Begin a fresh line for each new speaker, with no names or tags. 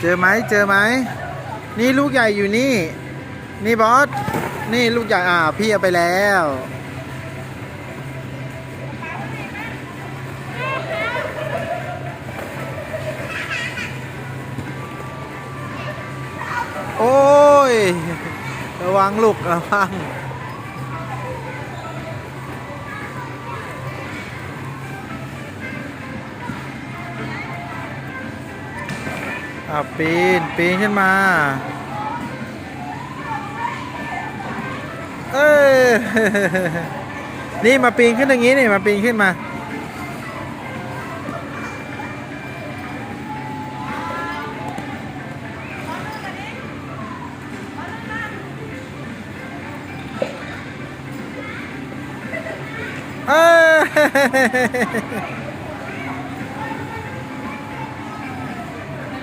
เจอไหมเจอไหม นี่ลูกใหญ่อยู่นี่ นี่บอส นี่ลูกใหญ่อ่าพี่เอาไปแล้ว โอ้ย ระวังลูกระวัง อะปีน ปีนขึ้นมา เออนี่มาปีนขึ้นอย่างนี้นี่มาปีนขึ้นมา เออ